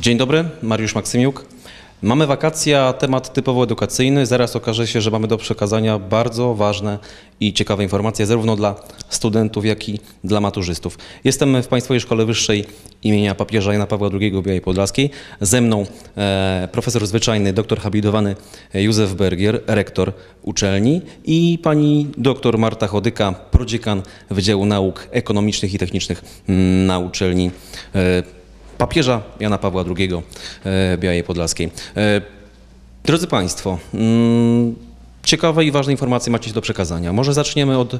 Dzień dobry, Mariusz Maksymiuk. Mamy wakacje, temat typowo edukacyjny. Zaraz okaże się, że mamy do przekazania bardzo ważne i ciekawe informacje, zarówno dla studentów, jak i dla maturzystów. Jestem w Państwowej Szkole Wyższej imienia papieża Jana Pawła II Białej Podlaskiej. Ze mną e, profesor zwyczajny, doktor habilitowany Józef Bergier, rektor uczelni i pani doktor Marta Chodyka, prodziekan Wydziału Nauk Ekonomicznych i Technicznych mm, na uczelni e, papieża Jana Pawła II e, Białej Podlaskiej. E, Drodzy Państwo, mm, ciekawe i ważne informacje macie do przekazania. Może zaczniemy od,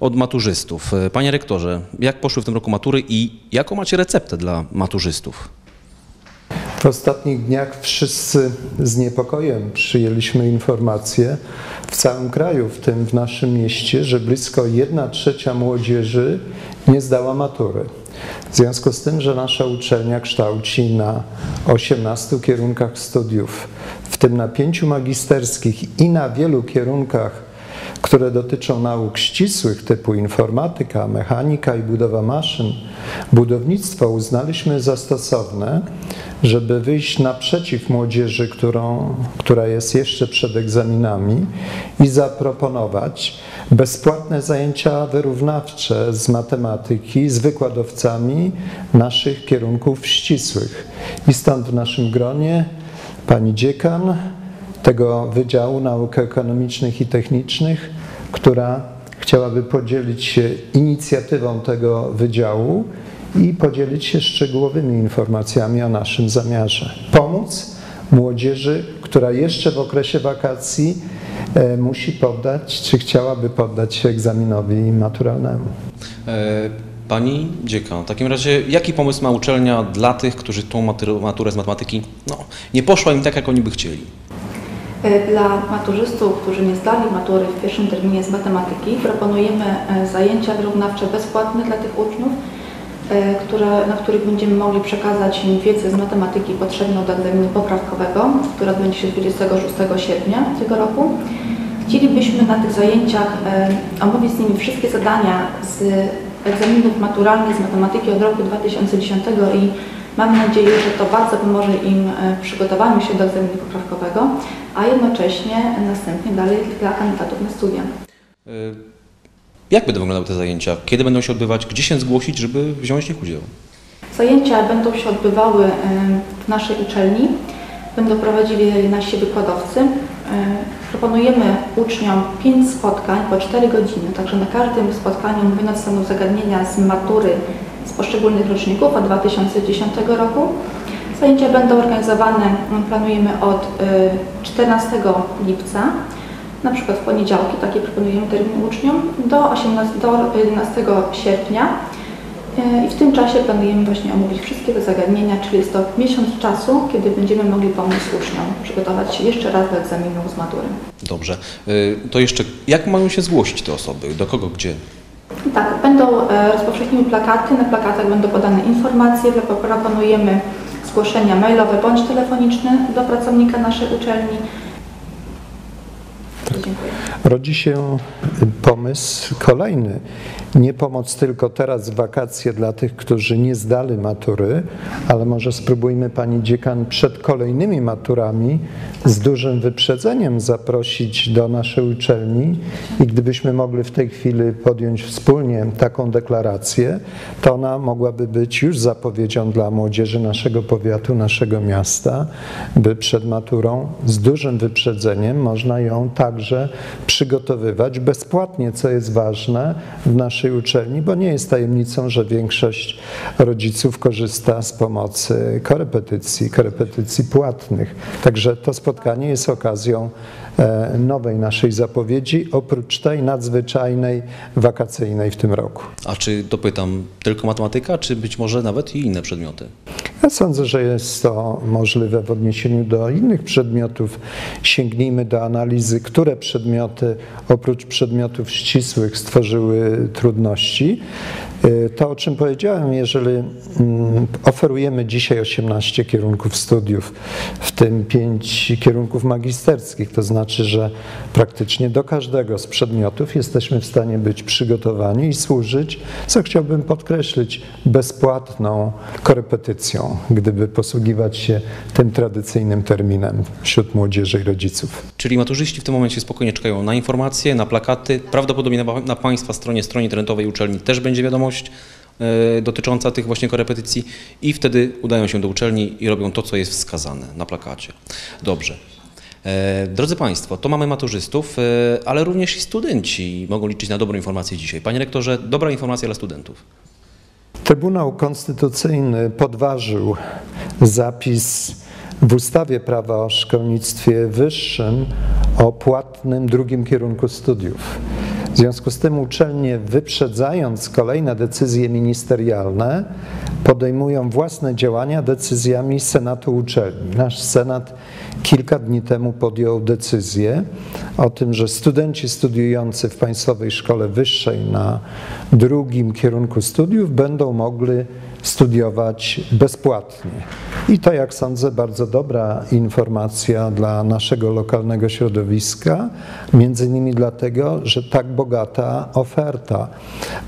od maturzystów. E, Panie rektorze, jak poszły w tym roku matury i jaką macie receptę dla maturzystów? W ostatnich dniach wszyscy z niepokojem przyjęliśmy informację w całym kraju, w tym w naszym mieście, że blisko 1 trzecia młodzieży nie zdała matury. W związku z tym, że nasza uczelnia kształci na 18 kierunkach studiów, w tym na pięciu magisterskich i na wielu kierunkach, które dotyczą nauk ścisłych typu informatyka, mechanika i budowa maszyn, budownictwo uznaliśmy za stosowne, żeby wyjść naprzeciw młodzieży, którą, która jest jeszcze przed egzaminami i zaproponować bezpłatne zajęcia wyrównawcze z matematyki z wykładowcami naszych kierunków ścisłych. I stąd w naszym gronie pani dziekan tego Wydziału Nauk Ekonomicznych i Technicznych, która chciałaby podzielić się inicjatywą tego wydziału i podzielić się szczegółowymi informacjami o naszym zamiarze. Pomóc młodzieży, która jeszcze w okresie wakacji e, musi poddać, czy chciałaby poddać się egzaminowi maturalnemu. E, Pani dziekan, w takim razie jaki pomysł ma uczelnia dla tych, którzy tą matur- maturę z matematyki, no, nie poszła im tak, jak oni by chcieli? E, Dla maturzystów, którzy nie zdali matury w pierwszym terminie z matematyki, proponujemy e, zajęcia wyrównawcze bezpłatne dla tych uczniów, e, które, na których będziemy mogli przekazać im wiedzę z matematyki potrzebną do egzaminu poprawkowego, który odbędzie się 26 sierpnia tego roku. Chcielibyśmy na tych zajęciach omówić z nimi wszystkie zadania z egzaminów maturalnych z matematyki od roku 2010 i Mam nadzieję, że to bardzo pomoże im e, w przygotowaniu się do egzaminu poprawkowego, a jednocześnie następnie dalej dla kandydatów na studia. E, Jak będą wyglądały te zajęcia? Kiedy będą się odbywać? Gdzie się zgłosić, żeby wziąć w nich udział? Zajęcia będą się odbywały e, w naszej uczelni. Będą prowadzili nasi wykładowcy. Proponujemy uczniom 5 spotkań po 4 godziny, także na każdym spotkaniu mówiono zostaną zagadnienia z matury z poszczególnych roczników od 2010 roku. Zajęcia będą organizowane, mm, planujemy od e, 14 lipca, na przykład w poniedziałki, takie proponujemy termin uczniom, do, 18, do 11 sierpnia. E, I w tym czasie planujemy właśnie omówić wszystkie te zagadnienia, czyli jest to miesiąc czasu, kiedy będziemy mogli pomóc uczniom przygotować się jeszcze raz do egzaminu z matury. Dobrze. E, To jeszcze, jak mają się zgłosić te osoby? Do kogo, gdzie? Tak, będą e, rozpowszechnimy plakaty, na plakatach będą podane informacje, proponujemy zgłoszenia mailowe bądź telefoniczne do pracownika naszej uczelni. Dziękuję. Rodzi się pomysł kolejny. Nie pomoc tylko teraz w wakacje dla tych, którzy nie zdali matury, ale może spróbujmy Pani Dziekan przed kolejnymi maturami z dużym wyprzedzeniem zaprosić do naszej uczelni i gdybyśmy mogli w tej chwili podjąć wspólnie taką deklarację, to ona mogłaby być już zapowiedzią dla młodzieży naszego powiatu, naszego miasta, by przed maturą z dużym wyprzedzeniem można ją także przygotowywać bezpłatnie, co jest ważne w naszej uczelni, bo nie jest tajemnicą, że większość rodziców korzysta z pomocy korepetycji, korepetycji płatnych. Także to spotkanie jest okazją e, nowej naszej zapowiedzi, oprócz tej nadzwyczajnej wakacyjnej w tym roku. A czy dopytam tylko matematyka, czy być może nawet i inne przedmioty? Ja sądzę, że jest to możliwe w odniesieniu do innych przedmiotów. Sięgnijmy do analizy, które przedmioty oprócz przedmiotów ścisłych stworzyły trudności. Y, To, o czym powiedziałem, jeżeli mm, oferujemy dzisiaj 18 kierunków studiów, w tym 5 kierunków magisterskich, to znaczy, że praktycznie do każdego z przedmiotów jesteśmy w stanie być przygotowani i służyć, co chciałbym podkreślić, bezpłatną korepetycją, gdyby posługiwać się tym tradycyjnym terminem wśród młodzieży i rodziców. Czyli maturzyści w tym momencie spokojnie czekają na informacje, na plakaty. Prawdopodobnie na, na Państwa stronie, stronie internetowej uczelni też będzie wiadomość e, dotycząca tych właśnie korepetycji i wtedy udają się do uczelni i robią to, co jest wskazane na plakacie. Dobrze. E, Drodzy Państwo, to mamy maturzystów, e, ale również i studenci mogą liczyć na dobrą informację dzisiaj. Panie rektorze, dobra informacja dla studentów. Trybunał Konstytucyjny podważył zapis w ustawie prawa o szkolnictwie wyższym o płatnym drugim kierunku studiów. W związku z tym uczelnie, wyprzedzając kolejne decyzje ministerialne, podejmują własne działania decyzjami Senatu uczelni. Nasz Senat kilka dni temu podjął decyzję o tym, że studenci studiujący w Państwowej Szkole Wyższej na drugim kierunku studiów będą mogli studiować bezpłatnie. I to, jak sądzę, bardzo dobra informacja dla naszego lokalnego środowiska, między innymi dlatego, że tak bogata oferta.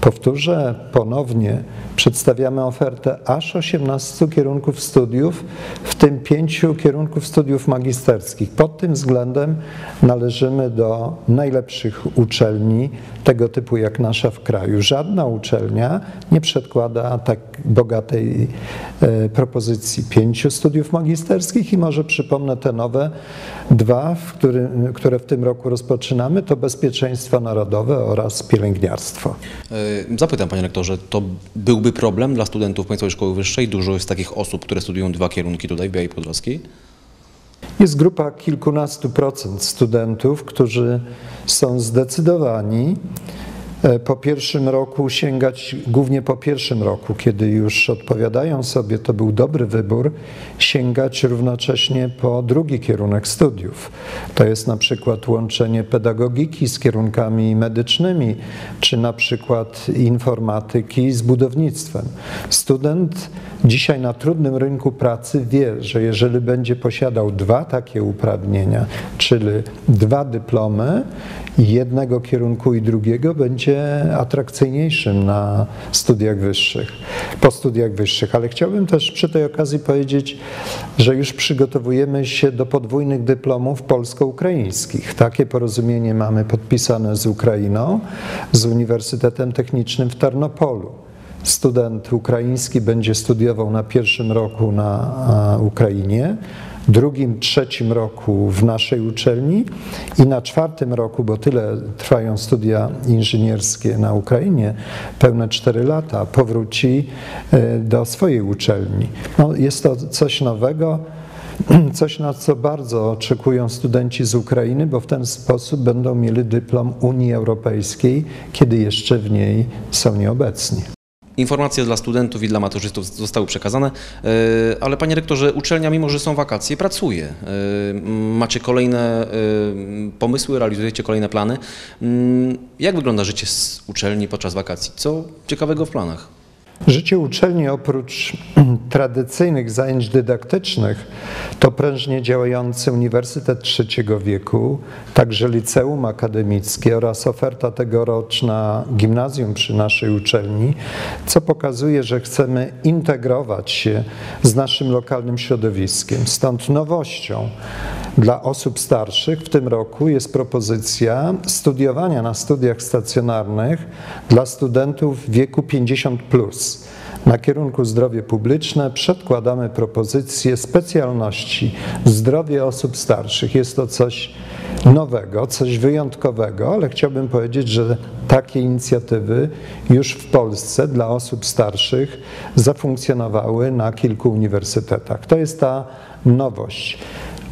Powtórzę ponownie, przedstawiamy ofertę aż 18 kierunków studiów, w tym 5 kierunków studiów magisterskich. Pod tym względem należymy do najlepszych uczelni tego typu jak nasza w kraju. Żadna uczelnia nie przedkłada tak bogatej e, propozycji pięciu studiów magisterskich i może przypomnę te nowe dwa, w który, które w tym roku rozpoczynamy, to bezpieczeństwo narodowe oraz pielęgniarstwo. E, Zapytam, panie rektorze, to byłby problem dla studentów Państwowej Szkoły Wyższej? Dużo jest takich osób, które studiują dwa kierunki tutaj w Białej Podlaskiej? Jest grupa kilkunastu procent studentów, którzy są zdecydowani po pierwszym roku sięgać, głównie po pierwszym roku, kiedy już odpowiadają sobie, to był dobry wybór, sięgać równocześnie po drugi kierunek studiów. To jest na przykład łączenie pedagogiki z kierunkami medycznymi, czy na przykład informatyki z budownictwem. Student dzisiaj na trudnym rynku pracy wie, że jeżeli będzie posiadał dwa takie uprawnienia, czyli dwa dyplomy, jednego kierunku i drugiego, będzie atrakcyjniejszym na studiach wyższych, po studiach wyższych. Ale chciałbym też przy tej okazji powiedzieć, że już przygotowujemy się do podwójnych dyplomów polsko-ukraińskich. Takie porozumienie mamy podpisane z Ukrainą, z Uniwersytetem Technicznym w Tarnopolu student ukraiński będzie studiował na pierwszym roku na Ukrainie, drugim, trzecim roku w naszej uczelni i na czwartym roku, bo tyle trwają studia inżynierskie na Ukrainie, pełne cztery lata, powróci e, do swojej uczelni. No, jest to coś nowego. Coś, na co bardzo oczekują studenci z Ukrainy, bo w ten sposób będą mieli dyplom Unii Europejskiej, kiedy jeszcze w niej są nieobecni. Informacje dla studentów i dla maturzystów zostały przekazane, e, ale panie rektorze, uczelnia, mimo że są wakacje, pracuje. E, Macie kolejne e, pomysły, realizujecie kolejne plany. Mm, Jak wygląda życie z uczelni podczas wakacji? Co ciekawego w planach? Życie uczelni oprócz tradycyjnych zajęć dydaktycznych to prężnie działający Uniwersytet Trzeciego Wieku, także liceum akademickie oraz oferta tegoroczna gimnazjum przy naszej uczelni, co pokazuje, że chcemy integrować się z naszym lokalnym środowiskiem. Stąd nowością dla osób starszych w tym roku jest propozycja studiowania na studiach stacjonarnych dla studentów wieku 50 plus. Na kierunku zdrowie publiczne przedkładamy propozycję specjalności zdrowie osób starszych. Jest to coś nowego, coś wyjątkowego, ale chciałbym powiedzieć, że takie inicjatywy już w Polsce dla osób starszych zafunkcjonowały na kilku uniwersytetach. To jest ta nowość.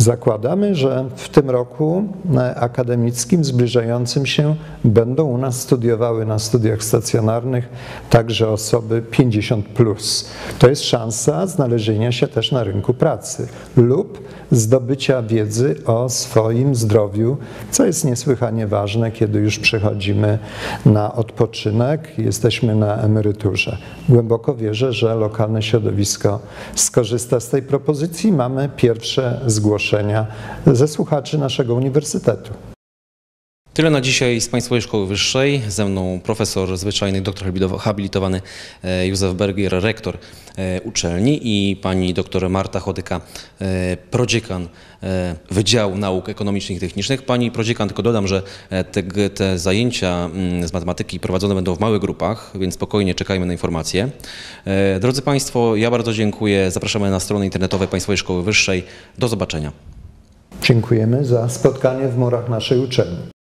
Zakładamy, że w tym roku e, akademickim zbliżającym się będą u nas studiowały na studiach stacjonarnych także osoby 50. Plus. To jest szansa znalezienia się też na rynku pracy lub zdobycia wiedzy o swoim zdrowiu, co jest niesłychanie ważne, kiedy już przechodzimy na odpoczynek, jesteśmy na emeryturze. Głęboko wierzę, że lokalne środowisko skorzysta z tej propozycji. Mamy pierwsze zgłoszenia ze słuchaczy naszego uniwersytetu. Tyle na dzisiaj z Państwowej Szkoły Wyższej. Ze mną profesor zwyczajny, doktor habilitowany e, Józef Bergier, rektor e, uczelni i pani doktor Marta Chodyka, e, prodziekan Wydziału Nauk Ekonomicznych i Technicznych. Pani prodziekan, tylko dodam, że te, te zajęcia mm, z matematyki prowadzone będą w małych grupach, więc spokojnie czekajmy na informacje. Drodzy Państwo, ja bardzo dziękuję. Zapraszamy na strony internetowe Państwowej Szkoły Wyższej. Do zobaczenia. Dziękujemy za spotkanie w murach naszej uczelni.